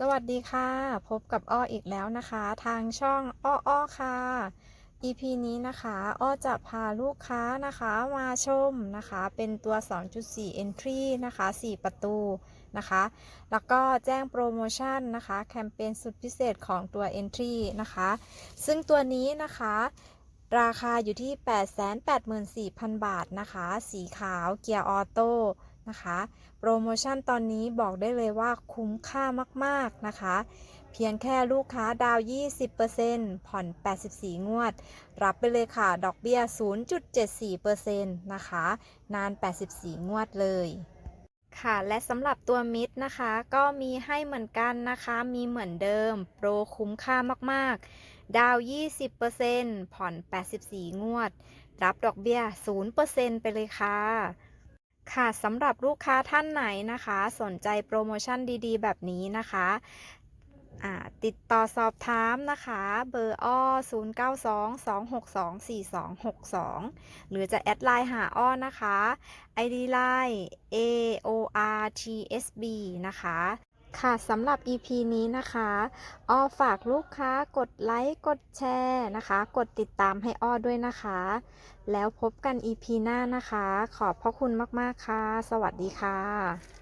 สวัสดีค่ะ พบกับอ้ออีกแล้วนะคะ ทางช่องอ้ออ้อค่ะ EP นี้นะคะอ้อจะพาลูกค้านะคะมาชมนะคะ เป็นตัว 2.4 Entry นะคะ 4 ประตูนะคะ แล้วก็แจ้งโปรโมชั่นนะคะ แคมเปญสุดพิเศษของตัว Entry นะคะ ซึ่งตัวนี้นะคะราคาอยู่ที่ 884,000 บาทนะคะ สีขาวเกียร์ออโต้ นะคะ โปรโมชั่นตอนนี้บอกได้เลยว่าคุ้มค่ามากๆนะคะ เพียงแค่ลูกค้าดาว 20%ผ่อน 84 งวด รับไปเลยค่ะ ดอกเบี้ย 0.74%นะคะ นาน 84 งวดเลยค่ะและสำหรับตัวมิดนะคะก็มีให้เหมือนกันนะคะ มีเหมือนเดิม โปรคุ้มค่ามากๆ ดาว 20%ผ่อน 84 งวด รับดอกเบี้ย 0%ไปเลยค่ะ ค่ะสำหรับลูกค้าท่านไหนนะคะ สนใจโปรโมชั่นดีๆ แบบนี้นะคะติดต่อสอบถามนะคะ เบอร์อ้อ0922624262 หรือจะแอดไลน์หาอ้อนะคะ ID ไลน์ AORTSB นะคะ ค่ะสำหรับ EP นี้นะคะอ้อฝากลูกค้ากดไลค์กดแชร์นะคะ กดติดตามให้อ้อด้วยนะคะ แล้วพบกัน EP หน้านะคะ ขอบพระคุณมาก ๆ ค่ะ สวัสดีค่ะ